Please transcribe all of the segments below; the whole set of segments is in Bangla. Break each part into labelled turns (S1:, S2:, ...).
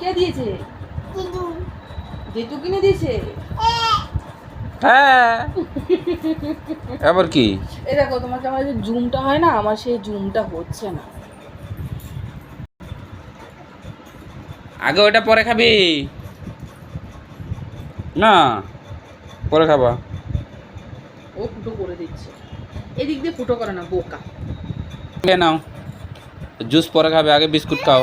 S1: কে দিয়েছে? জেঠু কিনে দিয়েছে?
S2: হ্যাঁ। আবার কি?
S1: এই দেখো তোমাকে আমার যে জুমটা হয় না আমার সেই জুমটা হচ্ছে না।
S2: আগে ওটা পরে খাবি। না পরে খাবা।
S1: ও ফুটো করে দিচ্ছে। এদিক দিয়ে ফুটো করে না বোকা।
S2: নাও। জুস পরে খাবে আগে বিস্কুট খাও।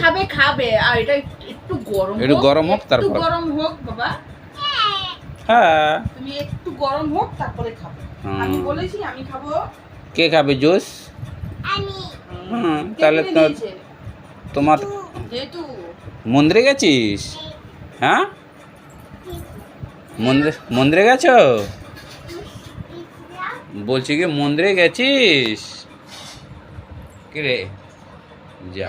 S1: খাবে খাবে আর এটা একটু গরম
S2: একটু গরম হোক
S1: একটু
S2: তারপর।
S1: গরম হোক বাবা।
S2: হ্যাঁ।
S1: তুমি একটু গরম হোক তারপরে খাবে। আমি বলেছি আমি খাব।
S2: কে খাবে জুস? হুম তাহলে তো তোমার
S1: যেহেতু
S2: মন্দিরে গেছিস? হ্যাঁ? মন্দিরে মন্দিরে গেছো? বলছি কি মন্দিরে গেছিস? কে রে যা।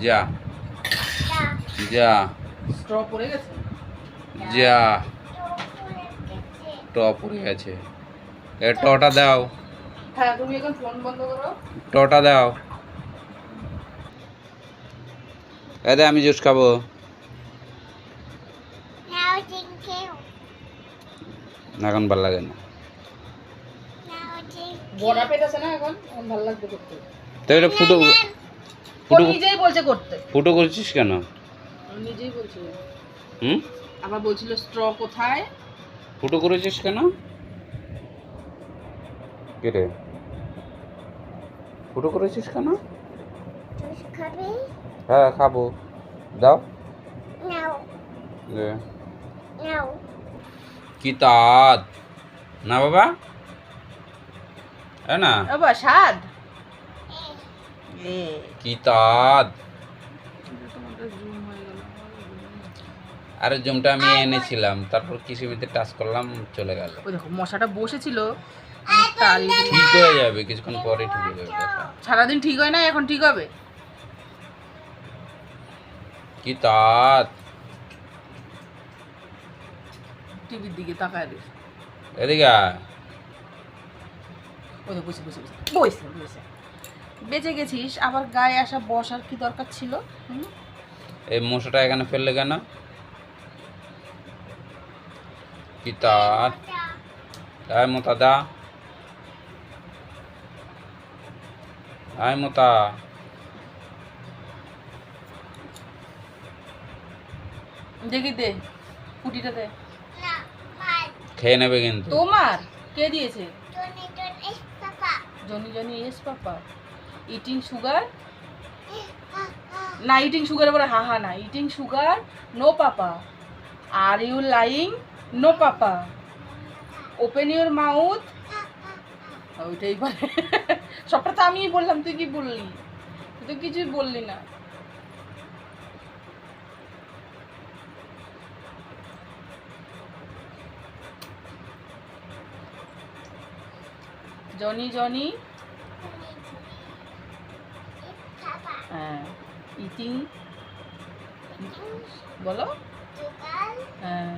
S2: যা। যা।
S1: স্ট্র পড়ে গেছে?
S2: যা। ট পড়ে গেছে। এ টটা দাও।
S1: হ্যাঁ তুমি এখন ফোন বন্ধ করো।
S2: টটা দাও। এদে আমি জুস খাব। এখন ভালো লাগে না।
S1: বড়া পেট আছে না এখন? ভালো লাগবে করতে
S2: তো এটা ফুটো ফুটো
S1: নিজেই বলছে করতে।
S2: ফুটো করছিস কেন?
S1: নিজেই বলছিল
S2: হুম?
S1: আবার বলছিল স্ট্র কোথায়?
S2: ফুটো করেছিস কেন? কে রে? ফুটো করেছিস কেন? হ্যাঁ খাব। দাও। কি তাত? না বাবা? হ্যাঁ না?
S1: বাবা স্বাদ। এ
S2: কি তাত
S1: তোমাদের জুম
S2: আরে জমটা আমি এনেছিলাম তারপর কৃষিবিতে টাচ করলাম চলে গেল।
S1: ওই দেখো মশাটা বসেছিল।
S2: ঠিক হয়ে যাবে কিছুক্ষণ পরে ঠিক হয়ে যাবে
S1: সারাদিন ঠিক হয় না এখন ঠিক হবে?
S2: কি তাত
S1: টিভির দিকে তাকায় দিস
S2: এদিকে।
S1: ওই বসে বসে বসে। বসে বসে। বেঁচে গেছিস আবার গায়ে আসা বসার কি দরকার ছিল? হুম?
S2: এই মশাটা এখানে ফেললে কেন? কি তাত আয় মোতা দা। আয় মোতা।
S1: দেখি দে কুটিটা দে।
S2: খেয়ে নেবে কিন্তু।
S1: তোমার? কে দিয়েছে? Johnny Johnny yes papa eating sugar না ইটিং সুগার বলে হা হা না eating sugar no papa are you lying no papa open your mouth ওইটাই বলে। সবটা তো আমিই বললাম, তুই কি বললি? তুই তো কিছুই বললি না। Johnny Johnny? হ্যাঁ। ইটিং? বলো। হ্যাঁ।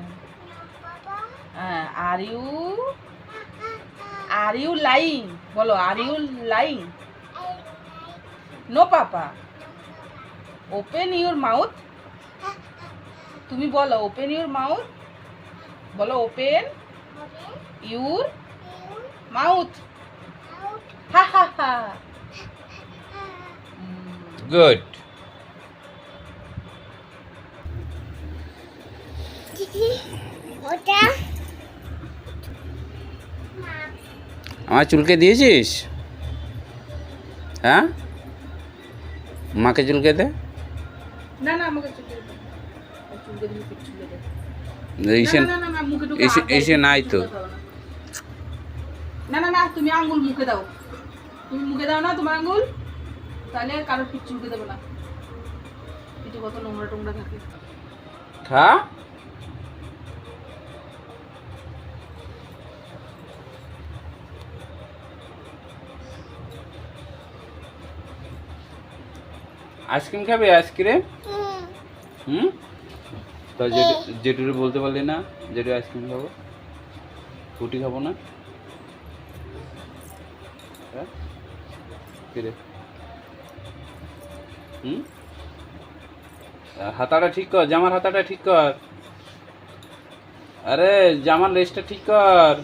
S1: হ্যাঁ are you? Are you lying বলো are you lying no papa. Open your mouth. তুমি বলো ওপেন ইউর মাউথ। বলো ওপেন ইউর মাউথ। হা হা হা।
S2: গুড আমার চুলকে দিয়েছিস হ্যাঁ মাকে চুলকে দে
S1: না না আমাকে চুলকে দে। দিলে দে।
S2: নাই তো।
S1: না। না না না তুমি আঙ্গুল মুখে দাও তুমি মুখে দাও না তোমার আঙ্গুল তাহলে আর কারোর পিঠ চুলকে দেবো না। পিঠে কত নোংরা টোংরা থাকে।
S2: খা আইসক্রিম খাবে আইসক্রিম? হুম? তা যেটু যেটুরে বলতে পারলি না যেটু আইসক্রিম খাব। ফুটি খাব না? হ্যাঁ? কিরে হুম? হাতাটা ঠিক কর জামার হাতাটা ঠিক কর। আরে জামার লেসটা ঠিক কর।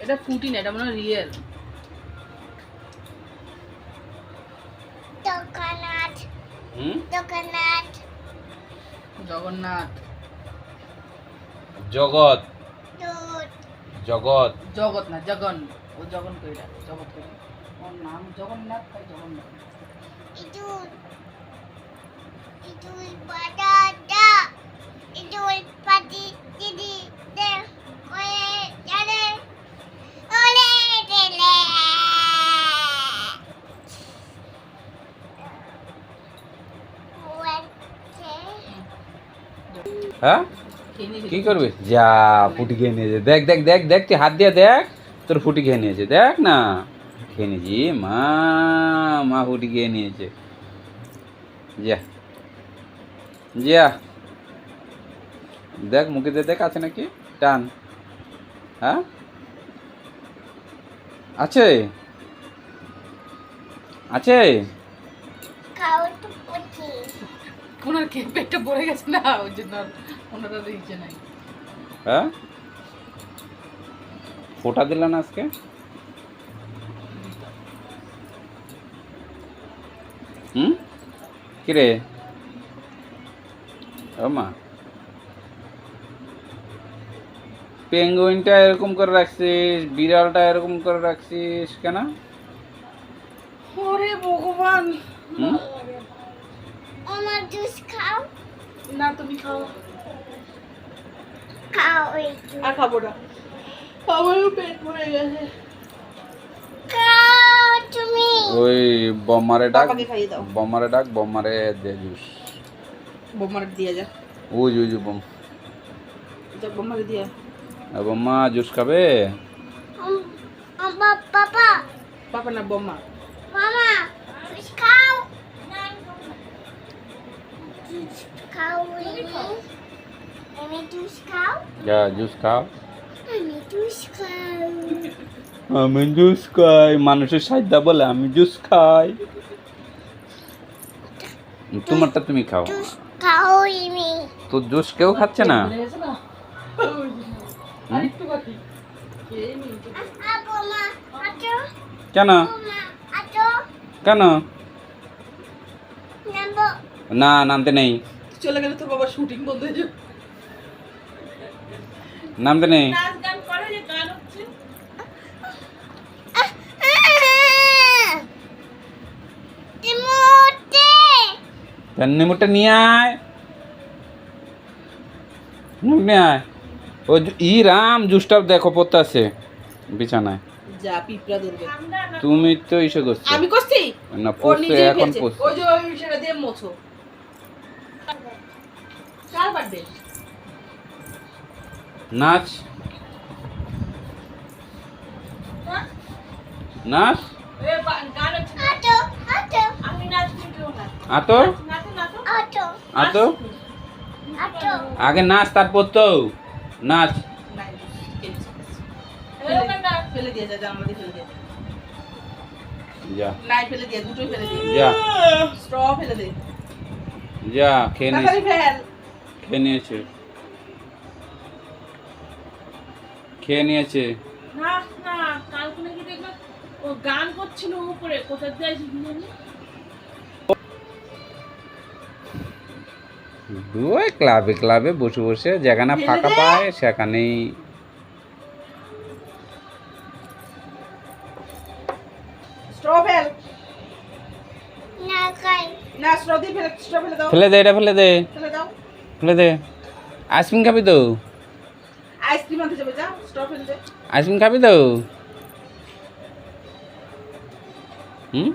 S1: এটা ফুটি না এটা মনে হয় রিয়েল
S3: Coconut,
S2: হুম?
S3: coconut,
S1: জগন্নাথ।
S2: জগৎ। জগৎ।
S1: জগৎ। না জগন। ও জগন কইরা জগৎ কইরা। ওর নাম জগন্নাথ তাই জগন্নাথ।
S2: হ্যাঁ কি করবে? যা ফুটি খেয়ে নিয়েছে। দেখ দেখ দেখ দেখ তুই হাত দিয়ে দেখ। তোর ফুটি খেয়ে নিয়েছে। দেখ না। খেয়ে নিয়েছি। মা মা ফুটি খেয়ে নিয়েছে। যা। যা দেখ মুখে দিয়ে দেখ আছে নাকি? টান। হ্যাঁ? আছে? আছে?
S1: ওনার পেটটা পড়ে গেছে না ওই জন্য ওনারা দিচ্ছে নাই।
S2: হ্যাঁ? ফোটা দিল না আজকে? হুম? কিরে? মা পেঙ্গুইনটা এরকম করে রাখছিস বিড়ালটা এরকম করে রাখছিস কেন?
S1: ওরে ভগবান।
S2: হুম?
S3: Mama jus kau,
S1: না তুমি খাও।
S3: kau itu.
S1: আর খাব না। আমারও পেট পড়ে গেছে.
S2: ওই বম্মারে ডাক বম্মারে ডাক বম্মারে দে জুস।
S1: বোমার দিয়ে যা।
S2: ওই ওই যে বম।
S1: যা বোমার দিয়ে
S2: আর বম্মা জুস খাবে?
S1: পাপা। না.
S3: Ini jus
S2: যা জুস খাও. আমি জুস খাই। মানুষের সাইদা বলে আমি জুস খাই। তোমারটা তুমি খাও।
S3: Jus kau
S2: তো জুস কেউ খাচ্ছে না? কেন? কেন? না নামতে নেই।
S1: চলে গেলে তোর বাবা শুটিং বন্ধ হয়ে যাবে।
S2: নামতে নেই। তার নিমুটা নিয়ে আয়। নিয়ে আয়। ও ই রাম জুসটা দেখো পড়তে আছে বিছানায়।
S1: যা পিঁপড়া ধরবে।
S2: তুমি তো ইসে করছ।
S1: আমি করছি?
S2: না পড়ছে এখন পড়ছে।
S1: ওই যে ওই সেটা দিয়ে মোছো। কার বার্থডে
S2: নাচ। নাচ।
S1: এ
S2: আতো আগে নাচ তারপর তো নাচ।
S1: ফেলে- দিয়ে যা জানলা ফেলে দিয়ে
S2: যা।
S1: নাই ফেলে দিয়ে দুটোই ফেলে দিয়ে।
S2: যা।
S1: স্ট্র ফেলে দে
S2: যা খেয়ে নিয়েছে। খেয়ে নিয়েছে। খেয়ে নিয়েছে।
S4: না না কালকে নাকি দেখলাম ও গান করছিল উপরে কোথা দিয়ে জানি?
S2: ওই ক্লাবে ক্লাবে বসে বসে যেখানে ফাঁকা পায় সেখানেই
S1: ফেল।
S2: দে এটা ফেলে দে।
S1: ফেলে
S2: দে। আইসক্রিম খাবি তো?
S1: আইসক্রিম আনতে যাবে যা স্ট্র ফেলে দে।
S2: আইসক্রিম খাবি তো? হুম?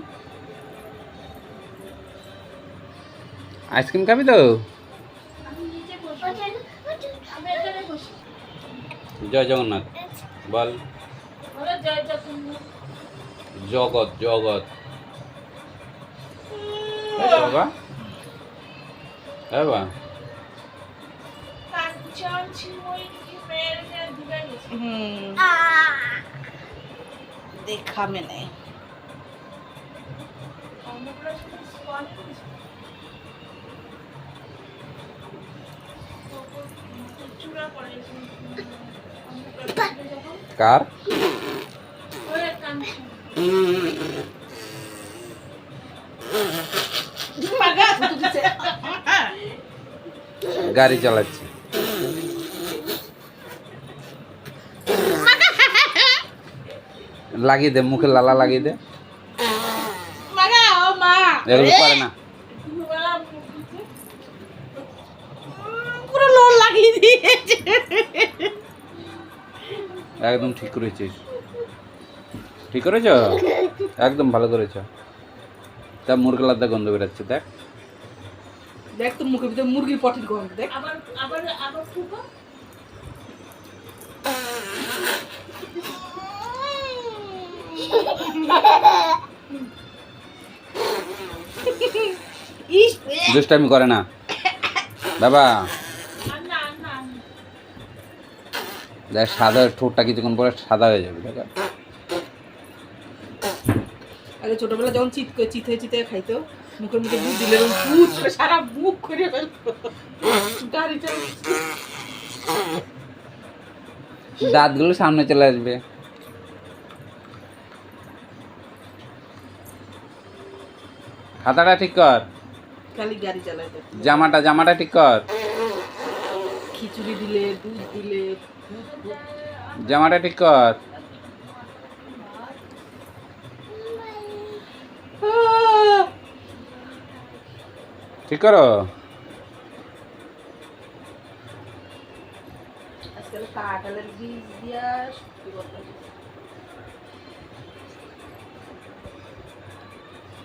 S2: আইসক্রিম খাবি তো
S4: আমি এখানে বসি
S2: জয় জগন্নাথ। বল। জগৎ জগৎ। বাবা।
S4: কল করেছে চূড়া করে অন্নপ্রাশনে যখন
S2: কার
S4: ওই কাঞ্চন
S2: গাড়ি চালাচ্ছি লাগিয়ে দে মুখে লালা লাগিয়ে দে
S1: মাগা ও মা
S2: এগুলো পারে না
S4: দুবেলা মুখ দিচ্ছে
S1: পুরো লোন লাগিয়ে দিয়েছে
S2: একদম ঠিক করেছিস। ঠিক করেছ? একদম ভালো করেছ। তা মুরগি মুরগলাদা গন্ধ বেরোচ্ছে দেখ।
S1: দেখ তোর মুখের ভিতরে মুরগির পটির গন্ধ দেখ।
S4: আবার আবার আবার ফুটো?
S1: ইস।
S2: দুষ্টামি করে না। বাবা। দেখ সাদা ঠোঁটটা কিছুক্ষণ পরে সাদা হয়ে যাবে দেখ।
S1: আগে ছোটবেলা যখন চিত চিত হয়ে চিতে খাইতো মুখের মুখে দুধ দিলে দুধ সারা মুখ করে ফেলতো।
S2: দাঁতগুলো সামনে চলে আসবে। খাতাটা ঠিক কর।
S1: খালি গাড়ি চালাইতো
S2: জামাটা জামাটা ঠিক কর।
S1: খিচুড়ি দিলে দুধ দিলে
S2: জামাটা ঠিক কর! ঠিক করো।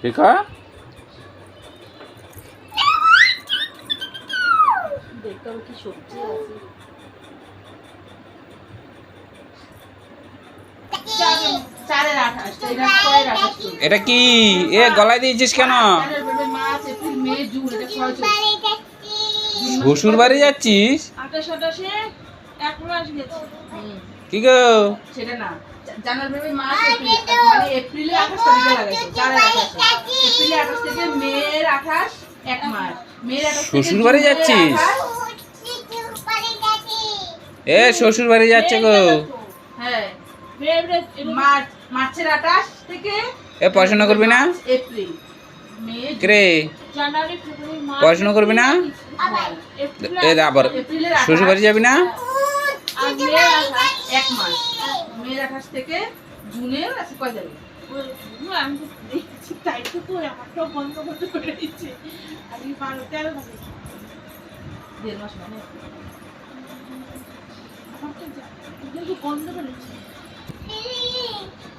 S2: ঠিক
S1: দেখতে কি সবজি আছে চারের- চারের আঠাশ এটা
S2: কি? এ, গলায় দিয়েছিস কেন? শ্বশুর বাড়ি যাচ্ছিস? কি গো? শ্বশুর বাড়ি যাচ্ছিস? এ, শ্বশুর বাড়ি যাচ্ছে গো।
S1: হ্যাঁ মার্চের আঠাশ থেকে
S2: এ পড়াশোনা করবি না?
S1: এপ্রিল। মে
S2: রে
S4: জানুয়ারি ফেব্রুয়ারি মার্চ
S2: পড়াশোনা করবি না? এ আবার। শ্বশুর বাড়ি যাবি না?
S4: মে
S1: এক মাস। মেয়ের আঠাশ থেকে জুনের আছে কয় যাবে
S4: আমি তো দেখছি তাই তো তো আমারটাও বন্ধ করতে করে দিচ্ছে আমি বারো তেরো হবে
S1: দেড় মাস মানে?
S4: কিন্তু বন্ধ করেছে।
S2: আয়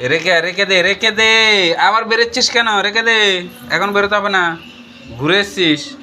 S2: রেখে রেখে দে রেখে দে। আবার বেরোচ্ছিস কেন? রেখে দে। এখন বেরোতে হবে না। ঘুরে এসছিস।